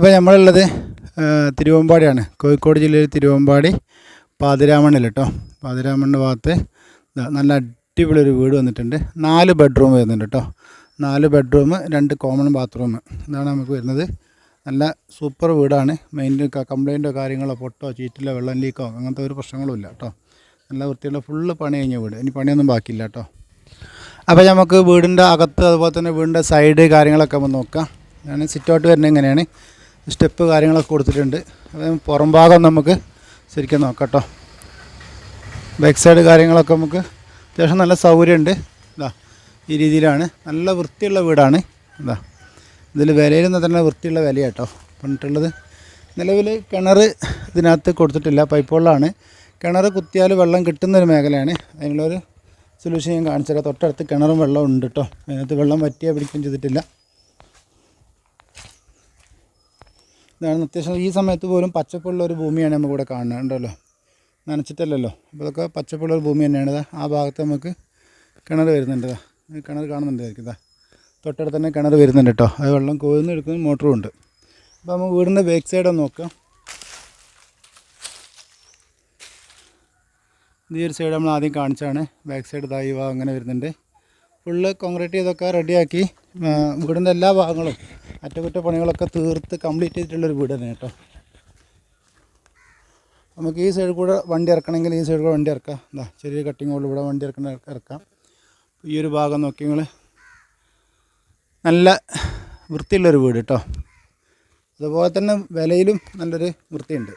അപ്പോൾ നമ്മളുള്ളത് തിരുവമ്പാടിയാണ്. കോഴിക്കോട് ജില്ലയിൽ തിരുവമ്പാടി പാതിരാമണ്ണിൽ കേട്ടോ പാതിരാമണ്ണിന്റെ ഭാഗത്ത് നല്ല അടിപൊളി ഒരു വീട് വന്നിട്ടുണ്ട്. നാല് ബെഡ്റൂം വരുന്നുണ്ട് കേട്ടോ നാല് ബെഡ്റൂം രണ്ട് കോമൺ ബാത്റൂം. ഇതാണ് നമുക്ക് വരുന്നത്. നല്ല സൂപ്പർ വീടാണ്. മെയിന്റെ കംപ്ലൈന്റോ കാര്യങ്ങളോ പൊട്ടോ ചീറ്റിലോ വെള്ളം ലീക്കോ അങ്ങനത്തെ ഒരു പ്രശ്നങ്ങളും ഇല്ല കേട്ടോ നല്ല വൃത്തിയുള്ള ഫുള്ള് പണി കഴിഞ്ഞ വീട്. ഇനി പണിയൊന്നും ബാക്കിയില്ല കേട്ടോ അപ്പോൾ നമുക്ക് വീടിന്റെ അകത്ത് അതുപോലെ തന്നെ വീടിന്റെ സൈഡ് കാര്യങ്ങളൊക്കെ ഒന്ന് നോക്കാം. ഞാൻ സിറ്റ് ഔട്ട് വരുന്നത് ഇങ്ങനെയാണ് സ്റ്റെപ്പ് കാര്യങ്ങളൊക്കെ കൊടുത്തിട്ടുണ്ട്. പുറം ഭാഗം നമുക്ക് ശരിക്കും നോക്കാം കേട്ടോ ബാക്ക് സൈഡ് കാര്യങ്ങളൊക്കെ നമുക്ക് അത്യാവശ്യം നല്ല സൗകര്യമുണ്ട്. ഇതാ ഈ രീതിയിലാണ്. നല്ല വൃത്തിയുള്ള വീടാണ്. ഇതാ ഇതിൽ വിലയിൽ തന്നെ വൃത്തിയുള്ള വിലയാട്ടോ. പറഞ്ഞിട്ടുള്ളത് നിലവിൽ കിണർ ഇതിനകത്ത് കൊടുത്തിട്ടില്ല. പൈപ്പ് വെള്ളമാണ് കിണർ കുത്തിയാൽ വെള്ളം കിട്ടുന്നൊരു മേഖലയാണ്. അതിനുള്ളൊരു സൊല്യൂഷൻ ഞാൻ കാണിച്ചുതരാം. തൊട്ടടുത്ത് കിണറും വെള്ളം ഉണ്ട് കേട്ടോ അതിനകത്ത് വെള്ളം വറ്റിയാൽ പിടിക്കുകയും ചെയ്തിട്ടില്ല. ഇതാണ് അത്യാവശ്യം ഈ സമയത്ത് പോലും പച്ചപ്പുള്ള ഒരു ഭൂമിയാണ് നമുക്ക് ഇവിടെ കാണുന്നത് ഉണ്ടല്ലോ നനച്ചിട്ടല്ലല്ലോ. അപ്പോൾ ഇതൊക്കെ പച്ചപ്പുള്ള ഒരു ഭൂമി തന്നെയാണ്. ആ ഭാഗത്ത് നമുക്ക് കിണർ വരുന്നുണ്ട്. കിണർ കാണുന്നുണ്ടായിരിക്കും. ഇതാ തൊട്ടടുത്ത് തന്നെ കിണർ വരുന്നുണ്ട് കേട്ടോ അത് വെള്ളം കോരുന്ന് എടുക്കുന്ന മോട്ടറും ഉണ്ട്. അപ്പോൾ നമുക്ക് വീടിന്റെ ബാക്ക് സൈഡ് നോക്കാം. ഈ ഒരു സൈഡ് നമ്മൾ ആദ്യം കാണിച്ചാണ് ബാക്ക് സൈഡ് ഇതാ ഈ അങ്ങനെ വരുന്നുണ്ട്. ഫുള്ള് കോൺക്രീറ്റ് ചെയ്തൊക്കെ റെഡിയാക്കി വീടിന്റെ എല്ലാ ഭാഗങ്ങളും അറ്റകുറ്റപ്പണികളൊക്കെ തീർത്ത് കംപ്ലീറ്റ് ചെയ്തിട്ടുള്ളൊരു വീട് തന്നെ കേട്ടോ. നമുക്ക് ഈ സൈഡിൽ കൂടെ വണ്ടി ഇറക്കണമെങ്കിൽ ഈ സൈഡിൽ കൂടെ വണ്ടി ഇറക്കാം. എന്താ ചെറിയ കട്ടിങ് ഉള്ളു ഇവിടെ വണ്ടി ഇറക്കണ ഇറക്കാം. ഈ ഒരു ഭാഗം നോക്കി നിങ്ങൾ നല്ല വൃത്തിയുള്ളൊരു വീട് കേട്ടോ. അതുപോലെ തന്നെ വിലയിലും നല്ലൊരു വൃത്തിയുണ്ട്.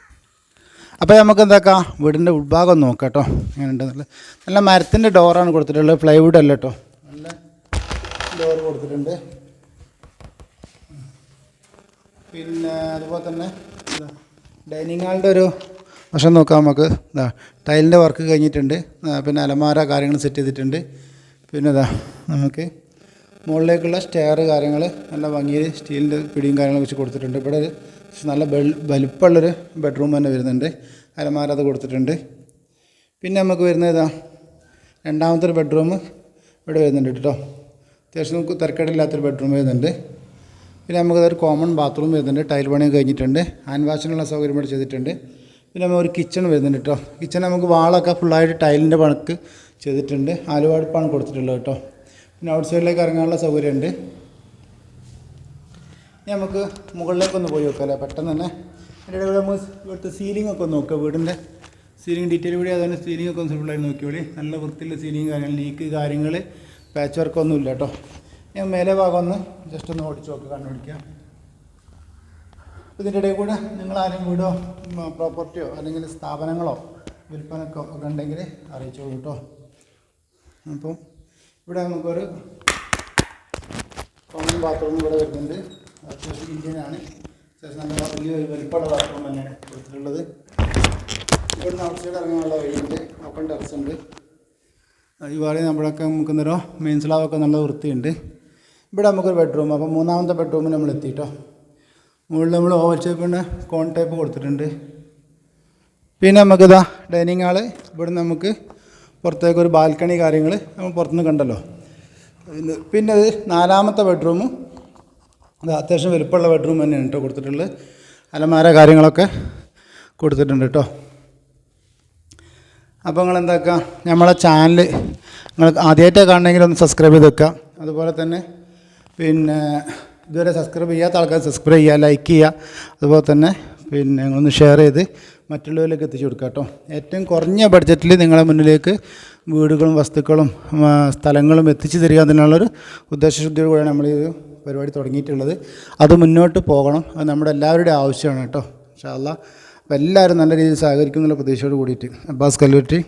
അപ്പോൾ നമുക്ക് എന്താക്കാം? വീടിന്റെ ഉൾഭാഗം നോക്കാം കേട്ടോ. എങ്ങനെയുണ്ട് നല്ല നല്ല മരത്തിന്റെ ഡോറാണ് കൊടുത്തിട്ടുള്ളത്. പ്ലൈവുഡ് അല്ല കേട്ടോ. നല്ല ഡോർ കൊടുത്തിട്ടുണ്ട്. പിന്നെ അതുപോലെ തന്നെ ഡൈനിങ് ഹാളിന്റെ ഒരു വശം നോക്കാം നമുക്ക്. ഇതാ ടൈലിന്റെ വർക്ക് കഴിഞ്ഞിട്ടുണ്ട്. പിന്നെ അലമാര കാര്യങ്ങൾ സെറ്റ് ചെയ്തിട്ടുണ്ട്. പിന്നെ ഇതാ നമുക്ക് മുകളിലേക്കുള്ള സ്റ്റെയർ കാര്യങ്ങൾ നല്ല ഭംഗിയിൽ സ്റ്റീലിന്റെ പിടിയും കാര്യങ്ങളും വെച്ച് കൊടുത്തിട്ടുണ്ട്. ഇവിടെ ഒരു നല്ല ബെൽ വലിപ്പമുള്ളൊരു ബെഡ്റൂം തന്നെ വരുന്നുണ്ട്. അലമാര അത് കൊടുത്തിട്ടുണ്ട്. പിന്നെ നമുക്ക് വരുന്നത് ഇതാ രണ്ടാമത്തെ ഒരു ബെഡ്റൂം ഇവിടെ വരുന്നുണ്ട് കേട്ടോ. അത്യാവശ്യം നമുക്ക് തിരക്കേടില്ലാത്തൊരു ബെഡ്റൂം വരുന്നുണ്ട്. പിന്നെ നമുക്ക് ഒരു കോമൺ ബാത്റൂം വരുന്നുണ്ട്. ടൈൽ പണി കഴിഞ്ഞിട്ടുണ്ട്. ഹാൻഡ് വാഷിനുള്ള സൗകര്യം ഇവിടെ ചെയ്തിട്ടുണ്ട്. പിന്നെ നമുക്ക് ഒരു കിച്ചൺ വരുന്നുണ്ട് കേട്ടോ കിച്ചൺ നമുക്ക് വാളൊക്കെ ഫുള്ളായിട്ട് ടൈലിന്റെ പണക്ക് ചെയ്തിട്ടുണ്ട്. ആലുവാടുപ്പാണ് കൊടുത്തിട്ടുള്ളത് കേട്ടോ പിന്നെ ഔട്ട് സൈഡിലേക്ക് ഇറങ്ങാനുള്ള സൗകര്യമുണ്ട്. ഇനി നമുക്ക് മുകളിലേക്കൊന്ന് പോയി നോക്കാമല്ലേ പെട്ടെന്ന് തന്നെ. അതിന്റെ ഇടയിൽ നമുക്ക് ഇവിടുത്തെ സീലിംഗ് ഒക്കെ ഒന്ന് നോക്കുക വീടിന്റെ സീലിംഗ് ഡീറ്റെയിൽ കൂടി അതുപോലെ സീലിംഗ് ഒക്കെ ഒന്ന് ഫുള്ളായിട്ട് നോക്കിയോളി. നല്ല വൃത്തിയുള്ള സീലിംഗ് കാര്യങ്ങൾ ലീക്ക് കാര്യങ്ങൾ പാച്ച് വർക്കൊന്നും ഇല്ല കേട്ടോ ഞാൻ മേലെ ഭാഗം ഒന്ന് ജസ്റ്റ് ഒന്ന് ഓടിച്ച് നോക്കി കണ്ടുപിടിക്കാം ഇതിന്റെ ഇടയിൽ കൂടെ നിങ്ങൾ ആരും വീടോ പ്രോപ്പർട്ടിയോ അല്ലെങ്കിൽ സ്ഥാപനങ്ങളോ വിൽപ്പനക്കോ ഒക്കെ ഉണ്ടെങ്കിൽ അറിയിച്ചോളൂ കേട്ടോ അപ്പം ഇവിടെ നമുക്കൊരു കോമൺ ബാത്റൂം ഇവിടെ വരുന്നുണ്ട്. അത്യാവശ്യം ഇന്ത്യനാണ് അത്യാവശ്യം നല്ല വലിയ വലിപ്പമുള്ള ബാത്റൂം തന്നെയാണ് കൊടുത്തിട്ടുള്ളത് ഇവിടുന്ന് ഔട്ട് സൈഡ് ഇറങ്ങാനുള്ള വഴിയുണ്ട്. ഓപ്പൺ ടെറസ് ഉണ്ട്. ഈ വാടി നമ്മളൊക്കെ നമുക്കുന്നൊരു മെയിൻ സ്ലാബൊക്കെ നല്ല വൃത്തിയുണ്ട്. ഇവിടെ നമുക്കൊരു ബെഡ്റൂം അപ്പോൾ മൂന്നാമത്തെ ബെഡ്റൂമിൽ നമ്മൾ എത്തിയിട്ടോ മുകളിൽ നമ്മൾ ഓവൽ ഷേപ്പിന്റെ കോൺ ടൈപ്പ് കൊടുത്തിട്ടുണ്ട്. പിന്നെ നമുക്കിതാ ഡൈനിങ് ഹാൾ ഇവിടെ നമുക്ക് പുറത്തേക്ക് ഒരു ബാൽക്കണി കാര്യങ്ങൾ നമ്മൾ പുറത്തുനിന്ന് കണ്ടല്ലോ. പിന്നെ അത് നാലാമത്തെ ബെഡ്റൂമും അത് അത്യാവശ്യം വലുപ്പമുള്ള ബെഡ്റൂം തന്നെയാണ് കേട്ടോ കൊടുത്തിട്ടുള്ളത്. അലമാര കാര്യങ്ങളൊക്കെ കൊടുത്തിട്ടുണ്ട് കേട്ടോ അപ്പോൾ നിങ്ങൾ എന്താക്കുക നമ്മളെ ചാനൽ നിങ്ങൾ ആദ്യമായിട്ടാണ് കാണണമെങ്കിൽ ഒന്ന് സബ്സ്ക്രൈബ് ചെയ്ത് വെക്കുക അതുപോലെ തന്നെ പിന്നെ ഇതുവരെ സബ്സ്ക്രൈബ് ചെയ്യാത്ത ആൾക്കാർ സബ്സ്ക്രൈബ് ചെയ്യുക ലൈക്ക് ചെയ്യുക. അതുപോലെ തന്നെ പിന്നെ ഒന്ന് ഷെയർ ചെയ്ത് മറ്റുള്ളവരിലേക്ക് എത്തിച്ചു കൊടുക്കുക കേട്ടോ. ഏറ്റവും കുറഞ്ഞ ബഡ്ജറ്റിൽ നിങ്ങളെ മുന്നിലേക്ക് വീടുകളും വസ്തുക്കളും സ്ഥലങ്ങളും എത്തിച്ചു തരിക എന്നുള്ളൊരു ഉദ്ദേശശുദ്ധിയോട് കൂടെയാണ് നമ്മൾ ഈ പരിപാടി തുടങ്ങിയിട്ടുള്ളത്. അത് മുന്നോട്ട് പോകണം. അത് നമ്മുടെ എല്ലാവരുടെയും ആവശ്യമാണ് കേട്ടോ. ഇൻഷാല്ല അപ്പോൾ എല്ലാവരും നല്ല രീതിയിൽ സഹകരിക്കും എന്നുള്ള പ്രതീക്ഷയോട് കൂടിയിട്ട്. അബ്ബാസ് കല്ലൂറ്റി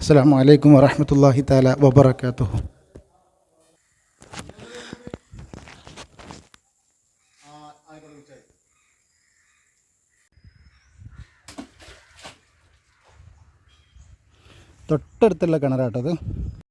അസ്സാം വലൈക്കും വറഹമത്തല്ലാഹി താല വബർക്കാത്തു തൊട്ടടുത്തുള്ള കിണറാട്ടത്